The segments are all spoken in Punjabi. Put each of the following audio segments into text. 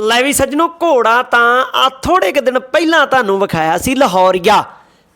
ਲੈ ਵੀ ਸੱਜਣੋ ਘੋੜਾ ਤਾਂ ਆ ਥੋੜੇ ਕੁ ਦਿਨ ਪਹਿਲਾਂ ਤੁਹਾਨੂੰ ਵਿਖਾਇਆ ਸੀ ਲਾਹੌਰੀਆ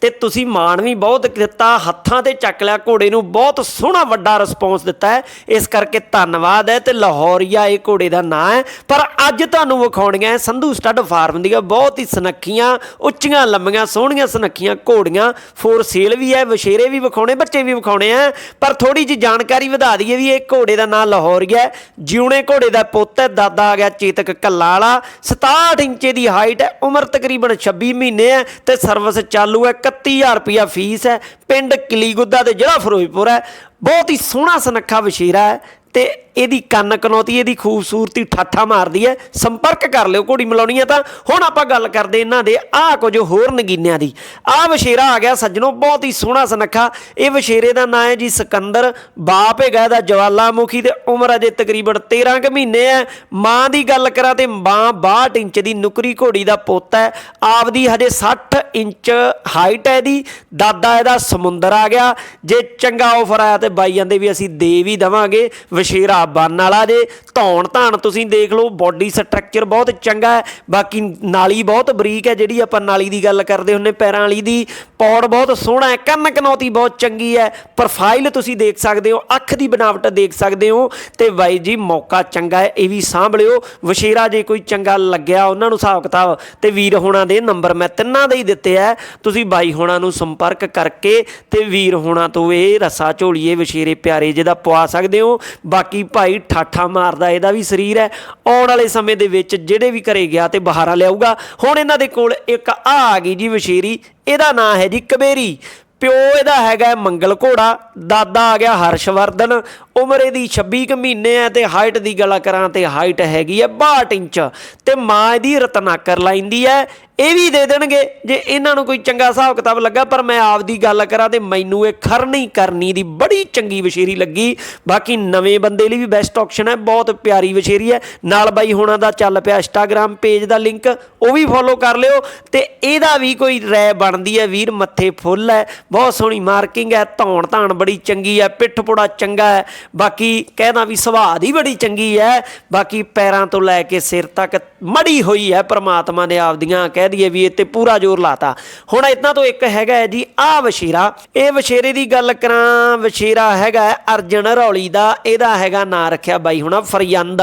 ਤੇ ਤੁਸੀਂ ਮਾਣ ਵੀ ਬਹੁਤ ਦਿੱਤਾ ਹੱਥਾਂ ਤੇ ਚੱਕ ਲਿਆ, ਘੋੜੇ ਨੂੰ ਬਹੁਤ ਸੋਹਣਾ ਵੱਡਾ ਰਿਸਪੌਂਸ ਦਿੱਤਾ ਹੈ। ਇਸ ਕਰਕੇ ਧੰਨਵਾਦ ਹੈ ਤੇ ਲਾਹੌਰੀਆ ਇਹ ਘੋੜੇ ਦਾ ਨਾਂ ਹੈ। ਪਰ ਅੱਜ ਤੁਹਾਨੂੰ ਵਿਖਾਉਣੀਆਂ ਸੰਧੂ ਸਟੱਡ ਫਾਰਮ ਦੀਆਂ ਬਹੁਤ ਹੀ ਸਨੱਖੀਆਂ, ਉੱਚੀਆਂ ਲੰਮੀਆਂ ਸੋਹਣੀਆਂ, ਸੁਨੱਖੀਆਂ ਘੋੜੀਆਂ। ਫੋਰ ਸੇਲ ਵੀ ਹੈ ਵਸ਼ੇਰੇ ਵੀ ਵਿਖਾਉਣੇ, ਬੱਚੇ ਵੀ ਵਿਖਾਉਣੇ ਆ ਪਰ ਥੋੜੀ ਜਿਹੀ ਜਾਣਕਾਰੀ ਵਧਾ ਦਈਏ ਵੀ ਇਹ ਘੋੜੇ ਦਾ ਨਾਂ ਲਾਹੌਰੀਆ ਹੈ ਜਿਉਣੇ ਘੋੜੇ ਦਾ ਪੁੱਤ ਹੈ, ਦਾਦਾ ਆ ਗਿਆ ਚੇਤਕ ਕੱਲਾ ਵਾਲਾ 67 ਇੰਚ ਦੀ ਹਾਈਟ ਹੈ, ਉਮਰ ਤਕਰੀਬਨ 26 ਮਹੀਨੇ ਹੈ ਤੇ ਸਰਵਿਸ ਚਾਲੂ ਹੈ 31000 ਰੁਪਿਆ ਫੀਸ ਹੈ। ਪਿੰਡ ਕਿਲੀਗੁੱਦਾ ਦੇ ਜ਼ਿਲ੍ਹਾ ਫਿਰੋਜ਼ਪੁਰ ਹੈ। ਬਹੁਤ ਹੀ ਸੋਹਣਾ ਸੁਨੱਖਾ ਵਸ਼ੀਰਾ ਹੈ। ਤੇ ਇਹਦੀ ਕੰਨ ਕਨੌਤੀ, ਇਹਦੀ ਖੂਬਸੂਰਤੀ ਠਾਠਾ ਮਾਰਦੀ ਹੈ। ਸੰਪਰਕ ਕਰ ਲਿਓ, ਘੋੜੀ ਮਲਾਉਣੀ ਹੈ ਤਾਂ। ਹੁਣ ਆਪਾਂ ਗੱਲ ਕਰਦੇ ਇਹਨਾਂ ਦੇ, ਆਹ ਕੁਝ ਹੋਰ ਨਗੀਨਿਆਂ ਦੀ। ਆਹ ਵਸ਼ੇਰਾ ਆ ਗਿਆ ਸੱਜਣੋ, ਬਹੁਤ ਹੀ ਸੋਹਣਾ ਸੁਨੱਖਾ। ਇਹ ਵਸ਼ੇਰੇ ਦਾ ਨਾਂ ਹੈ ਜੀ ਸਿਕੰਦਰ। ਬਾਪ ਹੈਗਾ ਇਹਦਾ ਜਵਾਲਾਮੁਖੀ ਤੇ ਉਮਰ ਅਜੇ ਤਕਰੀਬਨ 13 ਕੁ ਮਹੀਨੇ ਹੈ। ਮਾਂ ਦੀ ਗੱਲ ਕਰਾਂ ਤੇ ਮਾਂ 62 ਇੰਚ ਦੀ ਨੁਕਰੀ ਘੋੜੀ ਦਾ ਪੁੱਤ ਹੈ। ਆਪਦੀ ਹਜੇ 60 ਇੰਚ ਹਾਈਟ ਹੈ ਇਹਦੀ। ਦਾਦਾ ਇਹਦਾ ਸਮੁੰਦਰ ਆ ਗਿਆ। ਜੇ ਚੰਗਾ ਆਫਰ ਆਇਆ ਤੇ ਬਾਈ ਜਾਂਦੇ ਵੀ ਅਸੀਂ ਦੇ ਵੀ ਦਵਾਂਗੇ। ਵਸ਼ੇਰਾ ਬੰਨ ਵਾਲਾ ਜੇ। ਧੌਣ ਧਾਣ ਤੁਸੀਂ ਦੇਖ ਲਓ ਬਾਡੀ ਸਟਰਕਚਰ ਬਹੁਤ ਚੰਗਾ ਹੈ। ਬਾਕੀ ਨਾਲੀ ਬਹੁਤ ਬਰੀਕ ਹੈ, ਜਿਹੜੀ ਆਪਾਂ ਨਾਲੀ ਦੀ ਗੱਲ ਕਰਦੇ ਹੁੰਨੇ, ਪੈਰਾਂ ਵਾਲੀ ਦੀ। ਪੌੜ ਬਹੁਤ ਸੋਹਣਾ ਹੈ, ਕੰਨ ਕਨੌਤੀ ਬਹੁਤ ਚੰਗੀ ਹੈ। ਪ੍ਰੋਫਾਈਲ ਤੁਸੀਂ ਦੇਖ ਸਕਦੇ ਹੋ, ਅੱਖ ਦੀ ਬਣਾਵਟ ਦੇਖ ਸਕਦੇ ਹੋ। ਤੇ ਬਾਈ ਜੀ, ਮੌਕਾ ਚੰਗਾ ਹੈ, ਇਹ ਵੀ ਸਾਂਭ ਲਿਓ ਵਸ਼ੇਰਾ ਜੇ ਕੋਈ ਚੰਗਾ ਲੱਗਿਆ, ਉਹਨਾਂ ਨੂੰ ਹਿਸਾਬ ਕਿਤਾਬ। ਤੇ ਵੀਰ ਹੋਣਾ ਦੇ ਨੰਬਰ ਮੈਂ ਤਿੰਨਾਂ ਦੇ ਹੀ ਦਿੱਤੇ ਆ ਤੁਸੀਂ ਬਾਈ ਹੋਣਾ ਨੂੰ ਸੰਪਰਕ ਕਰਕੇ ਤੇ ਵੀਰ ਹੋਣਾ ਤੋਂ ਇਹ ਰਸਾ ਝੋਲੀਏ ਵਸ਼ੇਰੇ ਪਿਆਰੇ ਜਿਹਦਾ ਪਵਾ ਸਕਦੇ ਹੋ। ਬਾਕੀ ਭਾਈ ਠਾਠਾ ਮਾਰਦਾ, ਇਹਦਾ ਵੀ ਸਰੀਰ ਹੈ। ਆਉਣ ਵਾਲੇ ਸਮੇਂ ਦੇ ਵਿੱਚ ਜਿਹੜੇ ਵੀ ਘਰੇ ਗਿਆ ਤੇ ਬਹਾਰਾ ਲਿਆਊਗਾ, ਹੁਣ ਇਹਨਾਂ ਦੇ ਕੋਲ ਇੱਕ ਆ ਆ ਗਈ ਜੀ ਵਸ਼ੇਰੀ, ਇਹਦਾ ਨਾਂ ਹੈ ਜੀ ਕਬੇਰੀ। ਪਿਓ ਇਹਦਾ ਹੈਗਾ ਮੰਗਲ ਘੋੜਾ, ਦਾਦਾ ਆ ਗਿਆ ਹਰਸ਼ਵਰਧਨ, ਉਮਰ ਇਹਦੀ 26 ਕੁ ਮਹੀਨੇ ਹੈ ਤੇ ਹਾਈਟ ਦੀ ਗੱਲ ਕਰਾਂ ਤੇ ਹਾਈਟ ਹੈਗੀ ਹੈ 62 ਇੰਚ ਤੇ ਮਾਂ ਇਹਦੀ ਰਤਨਾਕਰ ਲਾਈਨ ਹੈ। ਇਹ ਵੀ ਦੇ ਦੇਣਗੇ। ਜੇ ਇਹਨਾਂ ਨੂੰ ਕੋਈ ਚੰਗਾ ਹਿਸਾਬ ਕਿਤਾਬ ਲੱਗਾ, ਪਰ ਮੈਂ ਆਪਦੀ ਗੱਲ ਕਰਾਂ ਤੇ ਮੈਨੂੰ ਇਹ ਖਰਨੀ ਕਰਨੀ ਦੀ ਬੜੀ ਚੰਗੀ ਵਸ਼ੇਰੀ ਲੱਗੀ। ਬਾਕੀ ਨਵੇਂ ਬੰਦੇ ਲਈ ਵੀ ਬੈਸਟ ਆਪਸ਼ਨ ਹੈ, ਬਹੁਤ ਪਿਆਰੀ ਵਸ਼ੇਰੀ ਹੈ। ਨਾਲ ਬਾਈ ਹੋਣਾ ਦਾ ਚੱਲ ਪਿਆ ਇੰਸਟਾਗ੍ਰam ਪੇਜ ਦਾ ਲਿੰਕ ਉਹ ਵੀ ਫੋਲੋ ਕਰ ਲਿਓ। ਤੇ ਇਹਦਾ ਵੀ ਕੋਈ ਰੈ ਬਣਦੀ ਹੈ, ਵੀਰ ਮੱਥੇ ਫੁੱਲ ਹੈ, ਬਹੁਤ ਸੋਹਣੀ ਮਾਰਕਿੰਗ ਹੈ ਧੌਣ ਧਾਣ ਬੜੀ ਚੰਗੀ ਹੈ ਪਿੱਠ ਪੁੜਾ ਚੰਗਾ ਹੈ। ਬਾਕੀ ਕਹਿਣਾ ਵੀ ਸੁਭਾਅ ਦੀ ਬੜੀ ਚੰਗੀ ਹੈ। ਬਾਕੀ ਪੈਰਾਂ ਤੋਂ ਲੈ ਕੇ ਸਿਰ ਤੱਕ ਮੜੀ ਹੋਈ ਹੈ ਪ੍ਰਮਾਤਮਾ ਨੇ ਆਪਦੀਆਂ, ਕਹਿ ਦਈਏ ਵੀ ਇਹ ਤੇ ਪੂਰਾ ਜ਼ੋਰ ਲਾਤਾ। ਹੁਣ ਇਤਨਾ ਤੋਂ ਇੱਕ ਹੈਗਾ ਹੈ ਜੀ ਆ ਵਸ਼ੀਰਾ ਇਹ ਵਸ਼ੇਰੇ ਦੀ ਗੱਲ ਕਰਾਂ ਵਸ਼ੇਰਾ ਹੈਗਾ ਅਰਜਨ ਰੌਲੀ ਦਾ, ਇਹਦਾ ਹੈਗਾ ਨਾਂ ਰੱਖਿਆ ਬਾਈ ਹੁਣਾ ਫਰਿੰਦ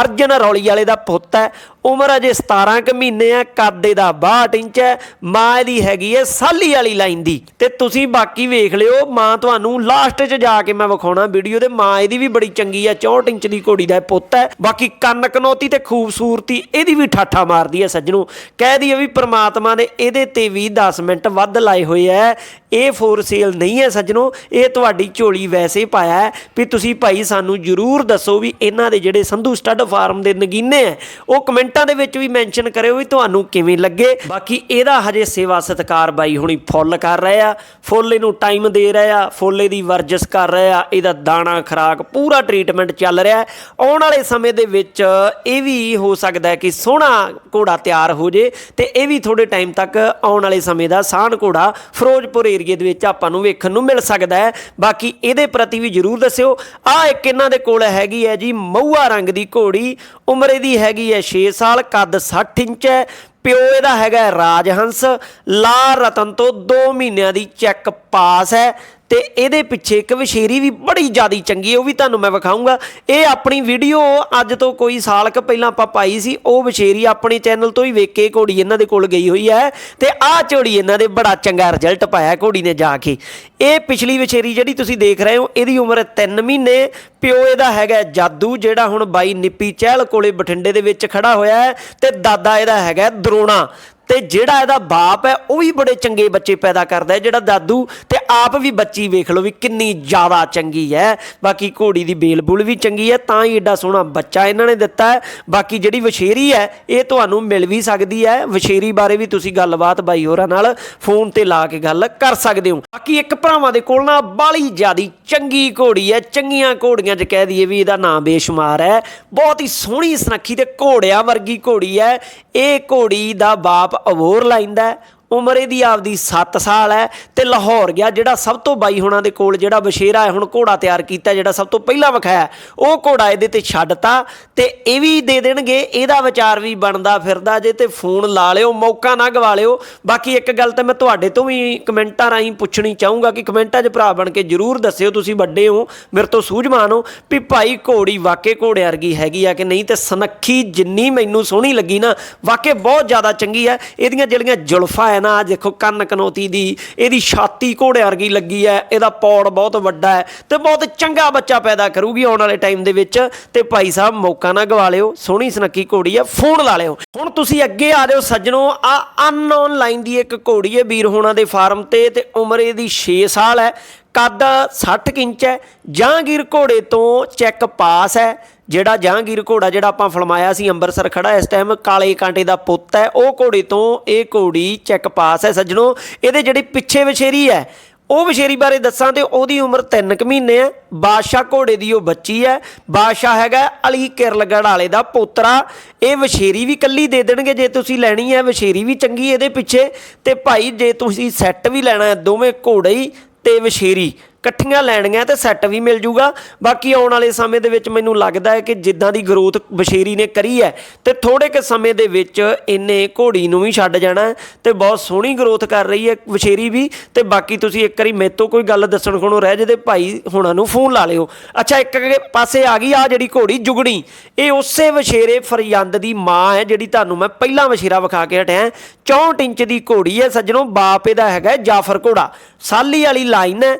ਅਰਜਨ ਰੌਲੀ ਵਾਲੇ ਦਾ ਪੁੱਤ ਹੈ। ਉਮਰ ਅਜੇ 17 ਕੁ ਮਹੀਨੇ ਆ, ਕੱਦ ਇਹਦਾ 62 ਇੰਚ ਹੈ। ਮਾਂ ਇਹਦੀ ਹੈਗੀ ਹੈ ਸਾਲੀ ਵਾਲੀ ਲਾਈਨ ਦੀ। ਤੇ ਤੁਸੀਂ ਬਾਕੀ ਵੇਖ ਲਿਓ, ਮਾਂ ਤੁਹਾਨੂੰ ਲਾਸਟ 'ਚ ਜਾ ਕੇ ਮੈਂ ਵਿਖਾਉਣਾ ਵੀਡੀਓ ਤੇ। ਮਾਂ ਇਹਦੀ ਵੀ ਬੜੀ ਚੰਗੀ ਹੈ 64 ਇੰਚ ਦੀ ਘੋੜੀ ਦਾ ਪੁੱਤ ਹੈ। ਬਾਕੀ ਕੰਨ ਕਨੋਤੀ ਤੇ ਖੂਬਸੂਰਤੀ ਇਹਦੀ ਵੀ ਠਾਠਾ ਮਾਰਦੀ ਹੈ ਸੱਜਣੋ। ਕਹਿ ਦਈਏ ਵੀ ਪ੍ਰਮਾਤਮਾ ਨੇ ਇਹਦੇ ਤੇ ਵੀ 10 ਮਿੰਟ ਵੱਧ ਲਾਏ ਹੋਏ ਐ ਇਹ ਫੋਰ ਸੇਲ ਨਹੀਂ ਹੈ ਸੱਜਣੋ, ਇਹ ਤੁਹਾਡੀ ਝੋਲੀ ਵੈਸੇ ਪਾਇਆ ਹੈ ਵੀ ਤੁਸੀਂ ਭਾਈ ਸਾਨੂੰ ਜਰੂਰ ਦੱਸੋ ਵੀ ਇਹਨਾਂ ਦੇ ਜਿਹੜੇ ਸੰਧੂ ਸਟੱਡ ਫਾਰਮ ਦੇ ਨਗੀਨੇ ਐ ਉਹ ਕਮੈਂਟਾਂ ਦੇ ਵਿੱਚ ਵੀ ਮੈਂਸ਼ਨ ਕਰਿਓ ਵੀ ਤੁਹਾਨੂੰ ਕਿਵੇਂ ਲੱਗੇ। ਬਾਕੀ ਇਹਦਾ ਹਜੇ ਸੇਵਾ ਸਤਕਾਰ ਬਾਈ ਹੁਣੀ ਫੁੱਲ ਕਰ ਰਹੇ ਆ, ਫੁੱਲ ਇਹਨੂੰ ਟਾਈਮ ਦੇ ਰਹੇ ਆ, ਫੁੱਲ ਇਹਦੀ ਵਰਜਸ ਕਰ ਰਹੇ ਆ, ਇਹਦਾ ਦਾਣਾ, ਖਰਾਕ ਪੂਰਾ ਟ੍ਰੀਟਮੈਂਟ ਚੱਲ ਰਿਹਾ ਆਉਣ ਵਾਲੇ ਸਮੇਂ ਦੇ ਵਿੱਚ ਇਹ ਵੀ ਹੋ ਸਕਦਾ ਹੈ ਕਿ ਸੋਹਣਾ ਘੋੜਾ ਤਿਆਰ ਹੋ ਜੇ ਤੇ ਇਹ ਵੀ ਥੋੜੇ ਟਾਈਮ ਤੱਕ ਆਉਣ ਵਾਲੇ ਸਮੇਂ ਦਾ ਸਾਹਣ ਘੋੜਾ ਫਿਰੋਜ਼ਪੁਰ ਏਰੀਏ ਦੇ ਵਿੱਚ ਆਪਾਂ ਨੂੰ ਵੇਖਣ ਨੂੰ ਮਿਲ ਸਕਦਾ ਹੈ। ਬਾਕੀ ਇਹਦੇ ਪ੍ਰਤੀ ਵੀ ਜਰੂਰ ਦੱਸਿਓ। ਆ ਇੱਕ ਇਹਨਾਂ ਦੇ ਕੋਲ ਹੈਗੀ ਹੈ ਜੀ ਮਊਆ ਰੰਗ ਦੀ ਘੋੜੀ। ਉਮਰ ਇਹਦੀ ਹੈਗੀ ਹੈ 6 ਸਾਲ, ਕੱਦ 60 ਇੰਚ ਹੈ। ਪਿਓ ਇਹਦਾ ਹੈਗਾ ਹੈ ਰਾਜਹੰਸ। ਲਾ ਰਤਨ ਤੋਂ 2 ਮਹੀਨਿਆਂ ਦੀ ਚੈੱਕ ਪਾਸ ਹੈ। ਤੇ ਇਹਦੇ ਪਿੱਛੇ ਇੱਕ ਵਸ਼ੇਰੀ ਵੀ ਬੜੀ ਜਿਆਦੀ ਚੰਗੀ ਉਹ ਵੀ ਤੁਹਾਨੂੰ ਮੈਂ ਵਿਖਾਉਂਗਾ ਇਹ ਆਪਣੀ ਵੀਡੀਓ ਅੱਜ ਤੋਂ ਕੋਈ ਸਾਲ ਕ ਪਹਿਲਾਂ ਆਪਾਂ ਪਾਈ ਸੀ, ਉਹ ਵਸ਼ੇਰੀ ਆਪਣੇ ਚੈਨਲ ਤੋਂ ਹੀ ਵੇਖ ਕੇ ਘੋੜੀ ਇਹਨਾਂ ਦੇ ਕੋਲ ਗਈ ਹੋਈ ਹੈ ਤੇ ਆਹ ਝੋੜੀ ਇਹਨਾਂ ਦੇ ਬੜਾ ਚੰਗਾ ਰਿਜ਼ਲਟ ਪਾਇਆ ਘੋੜੀ ਨੇ ਜਾ ਕੇ। ਇਹ ਪਿਛਲੀ ਵਸ਼ੇਰੀ ਜਿਹੜੀ ਤੁਸੀਂ ਦੇਖ ਰਹੇ ਹੋ, ਇਹਦੀ ਉਮਰ 3 ਮਹੀਨੇ, ਪਿਓ ਇਹਦਾ ਹੈਗਾ ਜਾਦੂ, ਜਿਹੜਾ ਹੁਣ ਬਾਈ ਨਿੱਪੀ ਚਹਿਲ ਕੋਲੇ ਬਠਿੰਡੇ ਦੇ ਵਿੱਚ ਖੜਾ ਹੋਇਆ ਹੈ ਤੇ ਦਾਦਾ ਇਹਦਾ ਹੈਗਾ ਦਰੋਣਾ। ਤੇ ਜਿਹੜਾ ਇਹਦਾ ਬਾਪ ਹੈ, ਉਹ ਵੀ ਬੜੇ ਚੰਗੇ ਬੱਚੇ ਪੈਦਾ ਕਰਦਾ ਹੈ, ਜਿਹੜਾ ਦਾਦੂ ਤੇ ਆਪ ਵੀ ਬੱਚੀ ਵੇਖ ਲਓ ਵੀ ਕਿੰਨੀ ਜ਼ਿਆਦਾ ਚੰਗੀ ਹੈ। ਬਾਕੀ ਘੋੜੀ ਦੀ ਬੇਲਬੁਲ ਵੀ ਚੰਗੀ ਹੈ, ਤਾਂ ਹੀ ਏਡਾ ਸੋਹਣਾ ਬੱਚਾ ਇਹਨਾਂ ਨੇ ਦਿੱਤਾ ਹੈ। ਬਾਕੀ ਜਿਹੜੀ ਵਸ਼ੇਰੀ ਹੈ, ਇਹ ਤੁਹਾਨੂੰ ਮਿਲ ਵੀ ਸਕਦੀ ਹੈ। ਵਛੇਰੀ ਬਾਰੇ ਵੀ ਤੁਸੀਂ ਗੱਲਬਾਤ ਬਾਈ ਹੋਰਾਂ ਨਾਲ ਫੋਨ ਤੇ ਲਾ ਕੇ ਗੱਲ ਕਰ ਸਕਦੇ ਹੋ। ਬਾਕੀ ਇੱਕ ਭਰਾਵਾਂ ਦੇ ਕੋਲ ਨਾ ਬਾਲੀ ਜਿਆਦੀ ਚੰਗੀ ਘੋੜੀ ਹੈ, ਚੰਗੀਆਂ ਘੋੜੀਆਂ 'ਚ ਕਹਿ ਦਈਏ ਵੀ ਇਹਦਾ ਨਾਂ ਬੇਸ਼ੁਮਾਰ ਹੈ। ਬਹੁਤ ਹੀ ਸੋਹਣੀ ਸੁਨੱਖੀ ਤੇ ਘੋੜਿਆਂ ਵਰਗੀ ਘੋੜੀ ਹੈ। ਇਹ ਘੋੜੀ ਦਾ ਬਾਪ ਅਵੋਰ ਲਾਈਂਦਾ ਹੈ ਉਮਰ ਇਹਦੀ ਆਪਦੀ 7 ਸਾਲ ਹੈ ਤੇ ਲਾਹੌਰ ਗਿਆ, ਜਿਹੜਾ ਸਭ ਤੋਂ ਬਾਈ ਹੁਣਾਂ ਦੇ ਕੋਲ ਜਿਹੜਾ ਬਸ਼ੇਰਾ ਹੈ, ਹੁਣ ਘੋੜਾ ਤਿਆਰ ਕੀਤਾ, ਜਿਹੜਾ ਸਭ ਤੋਂ ਪਹਿਲਾਂ ਵਿਖਾਇਆ, ਉਹ ਘੋੜਾ ਇਹਦੇ ਤੇ ਛੱਡਤਾ ਤੇ ਇਹ ਵੀ ਦੇ ਦੇਣਗੇ, ਇਹਦਾ ਵਿਚਾਰ ਵੀ ਬਣਦਾ ਫਿਰਦਾ ਜੇ ਤੇ ਫੋਨ ਲਾ ਲਿਓ, ਮੌਕਾ ਨਾ ਗਵਾ ਲਿਓ। ਬਾਕੀ ਇੱਕ ਗੱਲ ਤਾਂ ਮੈਂ ਤੁਹਾਡੇ ਤੋਂ ਵੀ ਕਮੈਂਟਾਂ ਰਾਹੀਂ ਪੁੱਛਣੀ ਚਾਹੂੰਗਾ ਕਿ ਕਮੈਂਟਾਂ 'ਚ ਭਰਾ ਬਣ ਕੇ ਜਰੂਰ ਦੱਸਿਓ, ਤੁਸੀਂ ਵੱਡੇ ਹੋ, ਮੇਰੇ ਤੋਂ ਸੂਝਵਾਨ ਹੋ ਵੀ ਭਾਈ ਘੋੜੀ ਵਾਕੇ ਘੋੜੇ ਵਰਗੀ ਹੈਗੀ ਆ ਕਿ ਨਹੀਂ ਤੇ ਸਨੱਖੀ ਜਿੰਨੀ ਮੈਨੂੰ ਸੋਹਣੀ ਲੱਗੀ ਨਾ ਵਾਕੇ ਬਹੁਤ ਜ਼ਿਆਦਾ ਚੰਗੀ ਹੈ ਇਹਦੀਆਂ ਜਿਹੜੀਆਂ ਜ਼ੁਲਫਾਂ ਹੈ ਨਾ ਦੇਖੋ ਕੰਨ ਕਨੋਤੀ ਦੀ, ਇਹਦੀ ਛਾਤੀ ਘੋੜੇ ਵਰਗੀ ਲੱਗੀ ਹੈ ਇਹਦਾ ਪੌੜ ਬਹੁਤ ਵੱਡਾ ਹੈ ਤੇ ਬਹੁਤ ਚੰਗਾ ਬੱਚਾ ਪੈਦਾ ਕਰੂਗੀ ਆਉਣ ਵਾਲੇ ਟਾਈਮ ਦੇ ਵਿੱਚ ਤੇ ਭਾਈ ਸਾਹਿਬ ਮੌਕਾ ਨਾ ਗਵਾ ਲਿਓ, ਸੋਹਣੀ ਸੁਨੱਖੀ ਘੋੜੀ ਹੈ ਫੋਨ ਲਾ ਲਿਓ। ਹੁਣ ਤੁਸੀਂ ਅੱਗੇ ਆ ਜਾਓ ਸੱਜਣੋ, ਆ ਅਨਨੋਨ ਲਾਈਨ ਦੀ ਇੱਕ ਘੋੜੀ ਹੈ ਵੀਰ ਹੋਣਾ ਦੇ ਫਾਰਮ ਤੇ ਤੇ ਉਮਰ ਇਹਦੀ 6 ਸਾਲ ਹੈ ਕੱਦ 60 ਇੰਚ ਹੈ ਜਹਾਂਗੀਰ ਘੋੜੇ ਤੋਂ ਚੈੱਕ ਪਾਸ ਹੈ ਜਿਹੜਾ ਜਹਾਂਗੀਰ ਘੋੜਾ ਜਿਹੜਾ ਆਪਾਂ ਫਲਮਾਇਆ ਸੀ, ਅੰਮ੍ਰਿਤਸਰ ਖੜਾ ਇਸ ਟਾਈਮ ਕਾਲੇ ਕਾਂਟੇ ਦਾ ਪੁੱਤ ਹੈ, ਉਹ ਘੋੜੇ ਤੋਂ ਇਹ ਘੋੜੀ ਚੈੱਕ ਪਾਸ ਹੈ ਸੱਜਣੋ। ਇਹਦੇ ਜਿਹੜੀ ਪਿੱਛੇ ਵਿਸ਼ੇਰੀ ਹੈ, ਉਹ ਵਿਸ਼ੇਰੀ ਬਾਰੇ ਦੱਸਾਂ ਤੇ ਉਹਦੀ ਉਮਰ 3 ਕੁ ਮਹੀਨੇ ਹੈ। ਬਾਦਸ਼ਾਹ ਘੋੜੇ ਦੀ ਉਹ ਬੱਚੀ ਹੈ। ਬਾਦਸ਼ਾਹ ਹੈਗਾ ਅਲੀ ਕਿਰਲਗੜ ਵਾਲੇ ਦਾ ਪੋਤਰਾ। ਇਹ ਵਿਸ਼ੇਰੀ ਵੀ ਕੱਲੀ ਦੇ ਦੇਣਗੇ, ਜੇ ਤੁਸੀਂ ਲੈਣੀ ਹੈ ਵਿਸ਼ੇਰੀ ਵੀ ਚੰਗੀ ਇਹਦੇ ਪਿੱਛੇ। ਤੇ ਭਾਈ, ਜੇ ਤੁਸੀਂ ਸੈੱਟ ਵੀ ਲੈਣਾ ਹੈ ਦੋਵੇਂ ਘੋੜੇ ਹੀ ਤੇ ਵਿਸ਼ੇਰੀ ਇਕੱਠੀਆਂ ਲੈਣੀਆਂ ਤੇ ਸੈੱਟ ਵੀ ਮਿਲ ਜੂਗਾ। ਬਾਕੀ ਆਉਣ ਵਾਲੇ ਸਮੇਂ ਦੇ ਵਿੱਚ ਮੈਨੂੰ ਲੱਗਦਾ ਹੈ ਕਿ ਜਿੱਦਾਂ ਦੀ ਗਰੋਥ ਬਸ਼ੇਰੀ ਨੇ ਕਰੀ ਹੈ, ਤੇ ਥੋੜੇ ਕੁ ਸਮੇਂ ਦੇ ਵਿੱਚ ਇਹਨੇ ਘੋੜੀ ਨੂੰ ਵੀ ਛੱਡ ਜਾਣਾ ਹੈ ਤੇ ਬਹੁਤ ਸੋਹਣੀ ਗਰੋਥ ਕਰ ਰਹੀ ਹੈ ਬਸ਼ੇਰੀ ਵੀ। ਤੇ ਬਾਕੀ ਤੁਸੀਂ ਇੱਕ ਵਾਰੀ ਮੇਰੇ ਤੋਂ ਕੋਈ ਗੱਲ ਦੱਸਣ ਖਣੋ ਰਹਿ ਜੇ ਭਾਈ ਹੁਣਾਂ ਨੂੰ ਫੋਨ ਲਾ ਲਿਓ। ਅੱਛਾ, ਇੱਕ ਪਾਸੇ ਆ ਗਈ ਆ ਜਿਹੜੀ ਘੋੜੀ ਜੁਗਣੀ, ਇਹ ਉਸੇ ਵਸ਼ੇਰੇ ਫਰਿਆੰਦ ਦੀ ਮਾਂ ਹੈ ਜਿਹੜੀ ਤੁਹਾਨੂੰ ਮੈਂ ਪਹਿਲਾਂ ਵਛੇਰਾ ਵਿਖਾ ਕੇ ਹਟਿਆ 64 ਇੰਚ ਦੀ ਘੋੜੀ ਹੈ, ਸੱਜਣੋ, ਬਾਪ ਇਹਦਾ ਹੈਗਾ ਜਾਫਰ ਘੋੜਾ। ਸਾਲੀ ਵਾਲੀ ਲਾਈਨ ਹੈ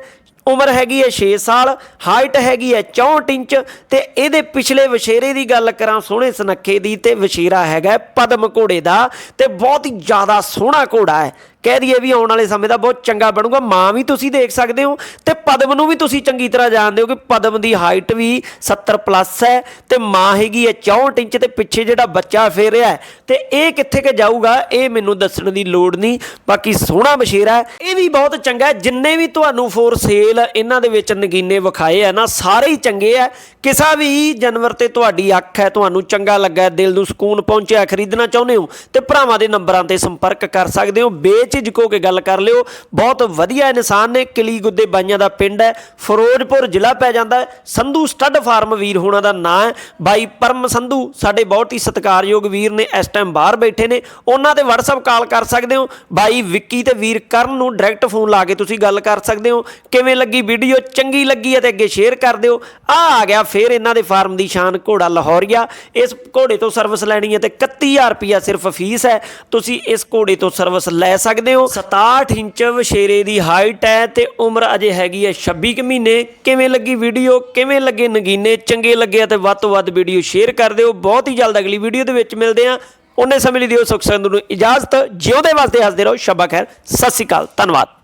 ਉਮਰ ਹੈਗੀ ਹੈ 6 ਸਾਲ ਹਾਈਟ ਹੈਗੀ ਹੈ 64 ਇੰਚ ਤੇ ਇਹਦੇ ਪਿਛਲੇ ਵਸ਼ੇਰੇ ਦੀ ਗੱਲ ਕਰਾਂ, ਸੋਹਣੇ ਸੁਨੱਖੇ ਦੀ ਤੇ ਵਸ਼ੇਰਾ ਹੈਗਾ ਪਦਮ ਘੋੜੇ ਦਾ ਤੇ ਬਹੁਤ ਹੀ ਜ਼ਿਆਦਾ ਸੋਹਣਾ ਘੋੜਾ ਹੈ। ਕਹਿ ਦਈਏ ਵੀ ਆਉਣ ਵਾਲੇ ਸਮੇਂ ਦਾ ਬਹੁਤ ਚੰਗਾ ਬਣੂਗਾ। ਮਾਂ ਵੀ ਤੁਸੀਂ ਦੇਖ ਸਕਦੇ ਹੋ ਤੇ ਪਦਮ ਨੂੰ ਵੀ ਤੁਸੀਂ ਚੰਗੀ ਤਰ੍ਹਾਂ ਜਾਣਦੇ ਹੋ ਕਿ ਪਦਮ ਦੀ ਹਾਈਟ ਵੀ 70 ਪਲੱਸ ਹੈ ਤੇ ਮਾਂ ਹੈਗੀ ਹੈ 64 ਇੰਚ ਤੇ ਪਿੱਛੇ ਜਿਹੜਾ ਬੱਚਾ ਫੇਰਿਆ ਹੈ। ਤੇ ਇਹ ਕਿੱਥੇ ਕਿ ਜਾਊਗਾ, ਇਹ ਮੈਨੂੰ ਦੱਸਣ ਦੀ ਲੋੜ ਨਹੀਂ। ਬਾਕੀ ਸੋਹਣਾ ਬਸ਼ੇਰਾ ਇਹ ਵੀ ਬਹੁਤ ਚੰਗਾ ਜਿੰਨੇ ਵੀ ਤੁਹਾਨੂੰ ਫੋਰ ਸੇਲ ਇਹਨਾਂ ਦੇ ਵਿੱਚ ਨਗੀਨੇ ਵਿਖਾਏ ਆ ਨਾ, ਸਾਰੇ ਹੀ ਚੰਗੇ ਆ। ਕਿਸਾ ਵੀ ਜਾਨਵਰ ਤੇ ਤੁਹਾਡੀ ਅੱਖ ਹੈ, ਤੁਹਾਨੂੰ ਚੰਗਾ ਲੱਗਾ ਦਿਲ ਨੂੰ ਸਕੂਨ ਪਹੁੰਚਿਆ, ਖਰੀਦਣਾ ਚਾਹੁੰਦੇ ਹੋ ਤੇ ਭਰਾਵਾਂ ਦੇ ਨੰਬਰਾਂ ਤੇ ਸੰਪਰਕ ਕਰ ਸਕਦੇ ਹੋ। ਬੇਝਿਜਕੋ ਕੇ ਗੱਲ ਕਰ ਲਿਓ। ਬਹੁਤ ਵਧੀਆ ਇਨਸਾਨ ਨੇ ਕਿਲੀ ਗੁੱਦੇ ਬਾਈਆਂ ਦਾ ਪਿੰਡ ਹੈ। ਫਿਰੋਜ਼ਪੁਰ ਜ਼ਿਲ੍ਹਾ ਪੈ ਜਾਂਦਾ ਹੈ। ਸੰਧੂ ਸਟੱਡ ਫਾਰਮ ਵੀਰ ਹੋਣਾ ਦਾ ਨਾਂ ਹੈ। ਬਾਈ ਪਰਮ ਸੰਧੂ, ਸਾਡੇ ਬਹੁਤ ਹੀ ਸਤਿਕਾਰਯੋਗ ਵੀਰ ਨੇ, ਇਸ ਟਾਈਮ ਬਾਹਰ ਬੈਠੇ ਨੇ। ਉਹਨਾਂ ਤੇ WhatsApp ਕਾਲ ਕਰ ਸਕਦੇ ਹੋ। ਬਾਈ ਵਿੱਕੀ ਤੇ ਵੀਰ ਕਰਨ ਨੂੰ ਡਾਇਰੈਕਟ ਫੋਨ ਲਾ ਕੇ ਤੁਸੀਂ ਗੱਲ ਕਰ ਸਕਦੇ ਹੋ। ਕਿਵੇਂ ਲੱਗੀ ਵੀਡੀਓ ਚੰਗੀ ਲੱਗੀ ਹੈ ਤੇ ਅੱਗੇ ਸ਼ੇਅਰ ਕਰ ਦਿਓ। ਆ ਆ ਗਿਆ ਫੇਰ ਇਹਨਾਂ ਦੇ ਫਾਰਮ ਦੀ ਸ਼ਾਨ, ਘੋੜਾ ਲਾਹੌਰੀਆ। ਇਸ ਘੋੜੇ ਤੋਂ ਸਰਵਿਸ ਲੈਣੀ ਹੈ ਤੇ 31000 ਰੁਪਿਆ ਸਿਰਫ ਫੀਸ ਹੈ। ਤੁਸੀਂ ਇਸ ਘੋੜੇ ਤੋਂ ਸਰਵਿਸ ਲੈ ਸਕਦੇ ਹੋ। 67 ਇੰਚ ਵਸ਼ੇਰੇ ਦੀ ਹਾਈਟ ਹੈ ਤੇ ਉਮਰ ਅਜੇ ਹੈਗੀ ਹੈ 26 ਕੁ ਮਹੀਨੇ। ਕਿਵੇਂ ਲੱਗੀ ਵੀਡੀਓ ਕਿਵੇਂ ਲੱਗੇ ਨਗੀਨੇ? ਚੰਗੇ ਲੱਗੇ ਆ ਤੇ ਵੱਧ ਤੋਂ ਵੱਧ ਵੀਡੀਓ ਸ਼ੇਅਰ ਕਰ ਦਿਓ। ਬਹੁਤ ਹੀ ਜਲਦ ਅਗਲੀ ਵੀਡੀਓ ਦੇ ਵਿੱਚ ਮਿਲਦੇ ਆ ਉਹਨੇ ਸਮੇਂ ਲਈ ਦਿਓ ਸੁਖ ਨੂੰ ਇਜਾਜ਼ਤ। ਜਿਉਂਦੇ ਵਾਸਤੇ ਹੱਸਦੇ ਰਹੋ। ਸ਼ਬਾ ਖੈਰ। ਸਤਿ ਸ਼੍ਰੀ ਅਕਾਲ। ਧੰਨਵਾਦ।